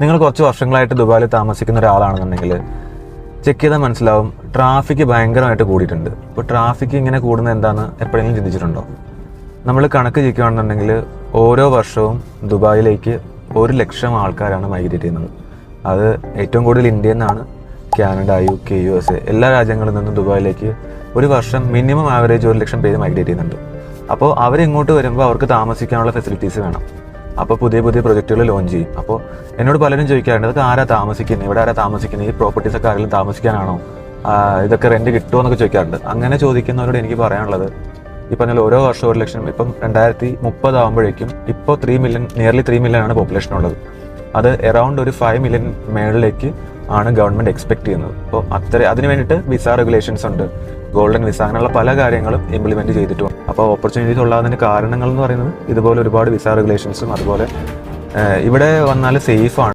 നിങ്ങൾ കുറച്ച് വർഷങ്ങളായിട്ട് ദുബായിൽ താമസിക്കുന്ന ഒരാളാണെന്നുണ്ടെങ്കിൽ ചെക്ക് ചെയ്താൽ മനസ്സിലാവും ട്രാഫിക് ഭയങ്കരമായിട്ട് കൂടിയിട്ടുണ്ട്. ഇപ്പോൾ ട്രാഫിക് ഇങ്ങനെ കൂടുന്നത് എന്താണെന്ന് എപ്പോഴെങ്കിലും ചിന്തിച്ചിട്ടുണ്ടോ? നമ്മൾ കണക്ക് ചെയ്യുകയാണെന്നുണ്ടെങ്കിൽ ഓരോ വർഷവും ദുബായിലേക്ക് ഒരു ലക്ഷം ആൾക്കാരാണ് മൈഗ്രേറ്റ് ചെയ്യുന്നത്. അത് ഏറ്റവും കൂടുതൽ ഇന്ത്യയിൽ നിന്നാണ് Canada U K U S A എല്ലാ രാജ്യങ്ങളിൽ നിന്നും ദുബായിലേക്ക് ഒരു വർഷം മിനിമം ആവറേജ് ഒരു ലക്ഷം പേര് മൈഗ്രേറ്റ് ചെയ്യുന്നുണ്ട്. അപ്പോൾ അവരിങ്ങോട്ട് വരുമ്പോൾ അവർക്ക് താമസിക്കാനുള്ള ഫെസിലിറ്റീസ് വേണം. അപ്പോൾ പുതിയ പുതിയ പ്രൊജക്റ്റുകൾ ലോഞ്ച് ചെയ്യും. അപ്പോൾ എന്നോട് പലരും ചോദിക്കാറുണ്ട് ഇതൊക്കെ ആരാ താമസിക്കുന്നത് ഇവിടെ ആരാ താമസിക്കുന്നത് ഈ പ്രോപ്പർട്ടീസ് ഒക്കെ ആരെങ്കിലും താമസിക്കാനാണോ? ഇതൊക്കെ റെന്റ് കിട്ടുമോ എന്നൊക്കെ ചോദിക്കാറുണ്ട്. അങ്ങനെ ചോദിക്കുന്നവരോട് എനിക്ക് പറയാനുള്ളത് ഇപ്പൊ പറഞ്ഞ ഓരോ വർഷം ഒരു ലക്ഷം ഇപ്പം രണ്ടായിരത്തി മുപ്പത് ആകുമ്പോഴേക്കും ഇപ്പോൾ three million nearly three million ആണ് പോപ്പുലേഷൻ ഉള്ളത്. അത് എറൗണ്ട് ഒരു ഫൈവ് മില്യൺ മേളിലേക്ക് ആണ് ഗവൺമെന്റ് എക്സ്പെക്ട് ചെയ്യുന്നത്. അപ്പോൾ അത്ര അതിന് വേണ്ടിയിട്ട് വിസ റെഗുലേഷൻസ് ഉണ്ട്. ഗോൾഡൻ വിസ അങ്ങനെയുള്ള പല കാര്യങ്ങളും ഇംപ്ലിമെന്റ് ചെയ്തിട്ടുണ്ട്. അപ്പോൾ ഓപ്പർച്യൂണിറ്റീസ് ഉള്ളതിന് കാരണങ്ങൾ എന്ന് പറയുന്നത് ഇതുപോലെ ഒരുപാട് വിസ റെഗുലേഷൻസും അതുപോലെ ഇവിടെ വന്നാൽ സേഫ് ആണ്.